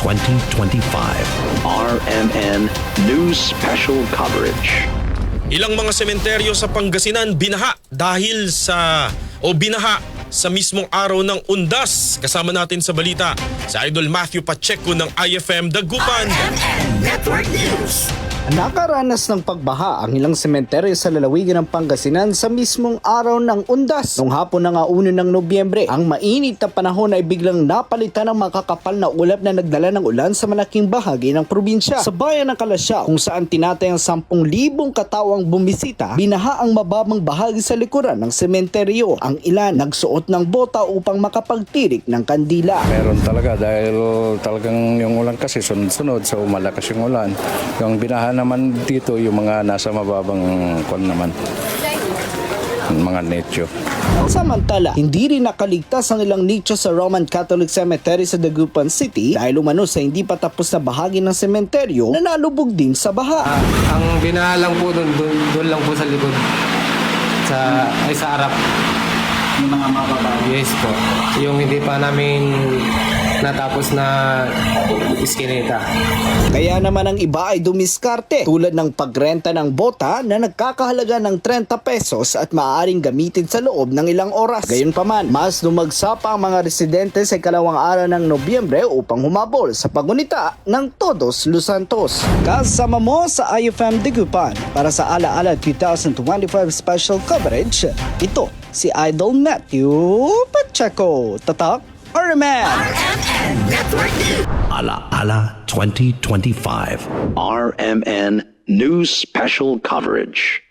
2025. RMN News Special Coverage. Ilang mga sementeryo sa Pangasinan binaha dahil sa o binaha sa mismong araw ng undas. Kasama natin sa balita si Idol Matthew Pacheco ng IFM Dagupan. Nakaranas ng pagbaha ang ilang sementeryo sa lalawigan ng Pangasinan sa mismong araw ng undas. Nung hapon ng uno ng Nobyembre, ang mainit na panahon ay biglang napalitan ng makakapal na ulap na nagdala ng ulan sa malaking bahagi ng probinsya. Sa bayan ng Kalasya, kung saan tinatayang 10,000 katawang bumisita, binaha ang mababang bahagi sa likuran ng sementeryo. Ang ilan nagsuot ng bota upang makapagtirik ng kandila. Meron talaga dahil talagang yung ulan kasi sunod-sunod so malakas yung ulan. Yung binahan naman dito yung mga nasa mababang kwan naman. Mga netyo. Samantala, hindi rin nakaligtas ang ilang nicho sa Roman Catholic Cemetery sa Dagupan City dahil umano sa hindi pa tapos na bahagi ng sementeryo na nalubog din sa baha. Ang binalang po doon, doon, doon lang po sa likod. Sa, ay sa harap. Yung mga mababa? Yes po. Yung hindi pa namin natapos na iskinita. Kaya naman ang iba ay dumiskarte tulad ng pagrenta ng bota na nagkakahalaga ng 30 pesos at maaaring gamitin sa loob ng ilang oras. Gayunpaman, mas dumagsa pa ang mga residente sa ikalawang araw ng Nobyembre upang humabol sa pagunita ng Todos Los Santos. Kasama mo sa IFM Digupan para sa Alaala 2025 special coverage, ito si Idol Matthew Pacheco. Tatak, Arman! Ala Ala 2025. RMN News Special Coverage.